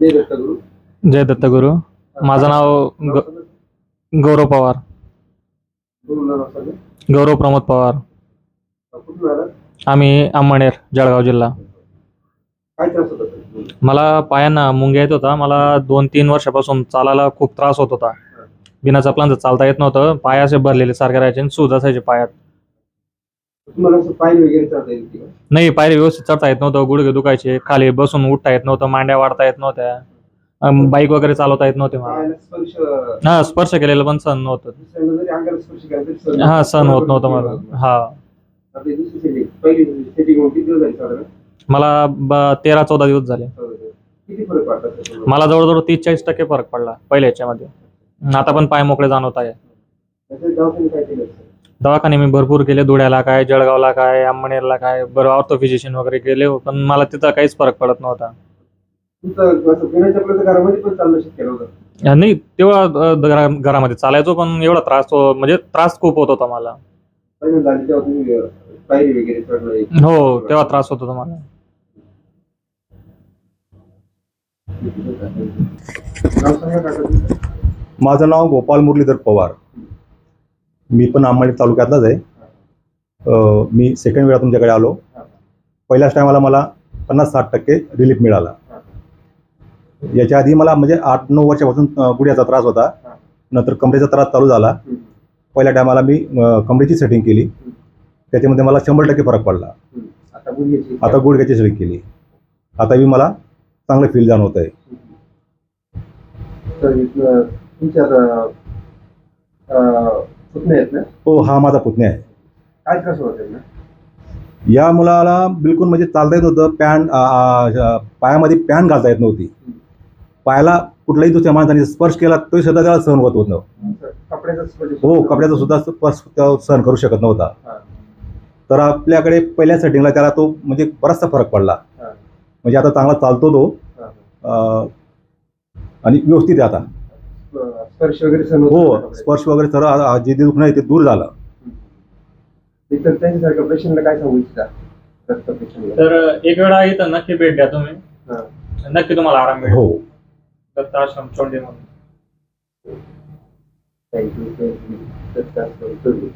जय दत्तगुरु जय दत्तगुरु माझं नाव गौरव पवार. गौरव प्रमोद पवार. आम्ही अंमळनेर जळगाव जिल्हा? मला पायांना मुंग्या येत होता. मला दोन तीन वर्षापासून चालायला खूप त्रास होत होता. बिना चपलांचं चालता येत नव्हतं. पाय असे भरलेले सारखे राहायचे आणि सूज असायचे पायात. तुम्हाला असं पाय वगैरे चालता येईल की का? नाही पायरी व्यवस्थित चढता येत नव्हतं गुडघे दुखायचे खाली बसून उठता येत नव्हतं मांड्या वाढता येत नव्हत्या. बाईक वगैरे चालवता येत नव्हते मला. पायाला स्पर्श हा स्पर्श केलेलं पण सण नव्हतं. दुसऱ्यांना जरी अंगाला स्पर्श केला तरी सहन हा सण होत नव्हतं. मला. हा. आपली दुसरी सेटिंग पहिली सेटिंग होऊन किती दिवस झाली साधारण? मला ब- तेरा चौदा दिवस झाले. किती फरक? मला जवळजवळ तीस चाळीस टक्के फरक पडला पहिल्या याच्यामध्ये आता पण पाय मोकळे जाणवत आहे. त्याच्यात दवाखाने काय केलं? असतं? दवाखाने मी भरपूर केले धुळ्याला काय जळगावला काय अंमनेरला काय बरं ऑर्थो फिजिशियन वगैरे केले पण मला तिथं काहीच फरक पडत नव्हता. नाही तेव्हा घरामध्ये चालायचो पण एवढा त्रास म्हणजे त्रास खूप होत होता मला. हो तेव्हा त्रास होत होता मला. माझं नाव गोपाल मुरलीधर पवार. मी पण अंबळनेर तालुक्यातलाच आहे. मी सेकंड वेळा तुमच्याकडे आलो. पहिल्याच टायमाला मला पन्नास साठ टक्के रिलीफ मिळाला. याच्या आधी मला म्हणजे आठ नऊ वर्षापासून अ, गुडघ्याचा त्रास होता. नंतर कमरेचा त्रास चालू झाला. पहिल्या टायमाला मी कमरेची सेटिंग केली. त्याच्यामध्ये मला शंभर टक्के फरक पडला. आता गुडघ्याची सेटिंग केली. आता मी मला चांगलं फील जाणवत आहे तुमच्या पुतणे आहेत ना? हो हा माझा पुतण्या आहे. काय त्रास होत या मुलाला बिलकुल म्हणजे चालता येत नव्हतं पॅन आ, आ, पायामध्ये पॅन घालता येत नव्हती. पायाला कुठल्याही दुसऱ्या माणसाने स्पर्श केला तरी सुद्धा त्याला सहन होत होत नव्हतं. कपड्याचा स्पर्श हो कपड्याचा सुद्धा स्पर्श तो सहन करू शकत नव्हता. हा. तर आपल्याकडे पहिल्या सेटिंगला त्याला तो म्हणजे बराचसा फरक पडला. हा. म्हणजे आता चांगला चालतो तो. हा. अ, आणि व्यवस्थित आहे आता. स्पर्श वगैरे सहन होत हो स्पर्श वगैरे सर्व आ- आ- जे दुखणं आहे ते दूर झालं. इतर त्यांच्यासारख्या पेशंटला काय सांगू इच्छिता? रक्त पेशंटला. तर एक वेळा इथं नक्की भेट द्या तुम्ही. नक्की तुम्हाला आराम मिळेल हो. दत्त आश्रम चोंडे म्हणून. Thank you thank you